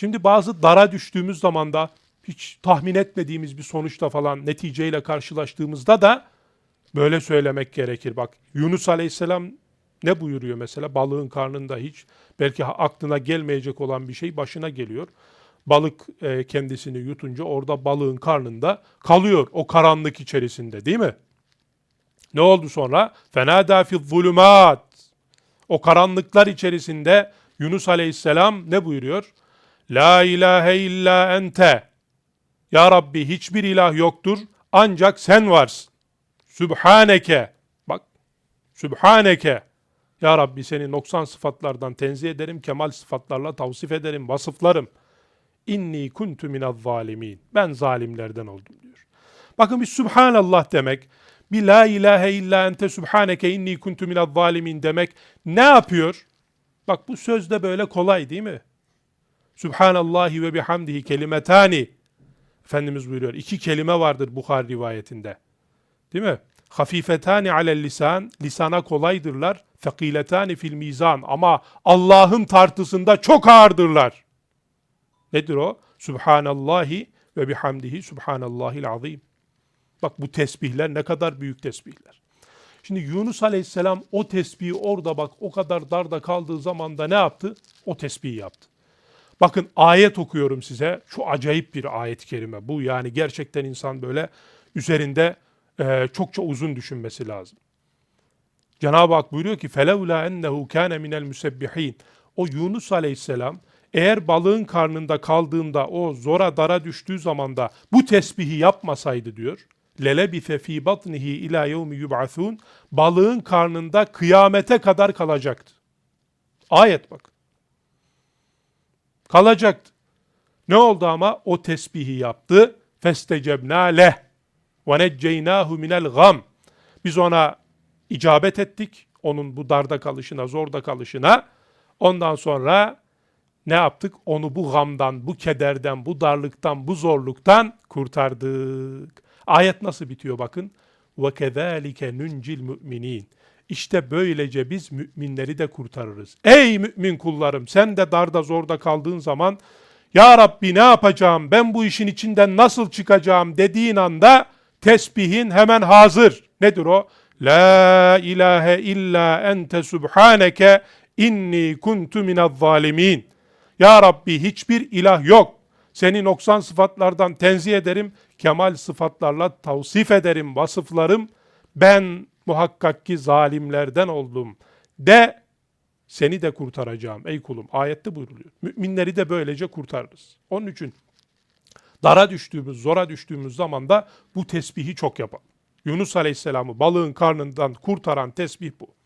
Şimdi bazı dara düştüğümüz zaman da hiç tahmin etmediğimiz bir sonuçla falan neticeyle karşılaştığımızda da böyle söylemek gerekir. Bak Yunus Aleyhisselam ne buyuruyor mesela? Balığın karnında hiç belki aklına gelmeyecek olan bir şey başına geliyor. Balık e, kendisini yutunca orada balığın karnında kalıyor o karanlık içerisinde değil mi? Ne oldu sonra? Fenada fi zulumat. O karanlıklar içerisinde Yunus Aleyhisselam ne buyuruyor? La ilahe illa ente. Ya Rabbi hiçbir ilah yoktur ancak sen varsın. Sübhaneke. Bak. Sübhaneke. Ya Rabbi seni noksan sıfatlardan tenzih ederim, kemal sıfatlarla tavsif ederim, vasıflarım. İnni kuntu minez zalimin. Ben zalimlerden oldum diyor. Bakın bir Sübhanallah demek, bir La ilahe illa ente sübhaneke inni kuntu minez zalimin demek ne yapıyor? Bak bu söz de böyle kolay değil mi? Sübhanallahi ve bihamdihi kelimetani. Efendimiz buyuruyor. İki kelime vardır Bukhari rivayetinde. Değil mi? Hafifetani alel lisan, lisana kolaydırlar. Fekiletani fil mizan ama Allah'ın tartısında çok ağırdırlar. Nedir o? Subhanallahi ve bihamdihi subhanallahil azim. Bak bu tesbihler ne kadar büyük tesbihler. Şimdi Yunus Aleyhisselam o tesbihi orada bak o kadar darda kaldığı zamanda ne yaptı? O tesbihi yaptı. Bakın ayet okuyorum size. Şu acayip bir ayet-i kerime. Bu yani gerçekten insan böyle üzerinde e, çokça uzun düşünmesi lazım. Cenab-ı Hak buyuruyor ki فَلَوْلَا اَنَّهُ كَانَ مِنَ الْمُسَبِّحِينَ O Yunus Aleyhisselam eğer balığın karnında kaldığında o zora dara düştüğü zamanda bu tesbihi yapmasaydı diyor. Lelebise fi batnihi ila yevmi yub'asun balığın karnında kıyamete kadar kalacaktı. Ayet bak. Kalacaktı. Ne oldu ama? O tesbihi yaptı. Leh ve necceynahu minel gam. Biz ona icabet ettik. Onun bu darda kalışına, zorda kalışına. Ondan sonra ne yaptık? Onu bu gamdan, bu kederden, bu darlıktan, bu zorluktan kurtardık. Ayet nasıl bitiyor bakın. Kezalike nuncil müminin. İşte böylece biz müminleri de kurtarırız. Ey mümin kullarım sen de darda zorda kaldığın zaman Ya Rabbi ne yapacağım ben bu işin içinden nasıl çıkacağım dediğin anda tesbihin hemen hazır. Nedir o? La ilahe illa ente subhaneke inni kuntu minez zalimin. Ya Rabbi hiçbir ilah yok. Seni noksan sıfatlardan tenzih ederim. Kemal sıfatlarla tavsif ederim vasıflarım. Ben muhakkak ki zalimlerden oldum. De seni de kurtaracağım ey kulum. Ayette buyruluyor. Müminleri de böylece kurtarırız. Onun için dara düştüğümüz, zora düştüğümüz zaman da bu tesbihi çok yapalım. Yunus Aleyhisselam'ı balığın karnından kurtaran tesbih bu.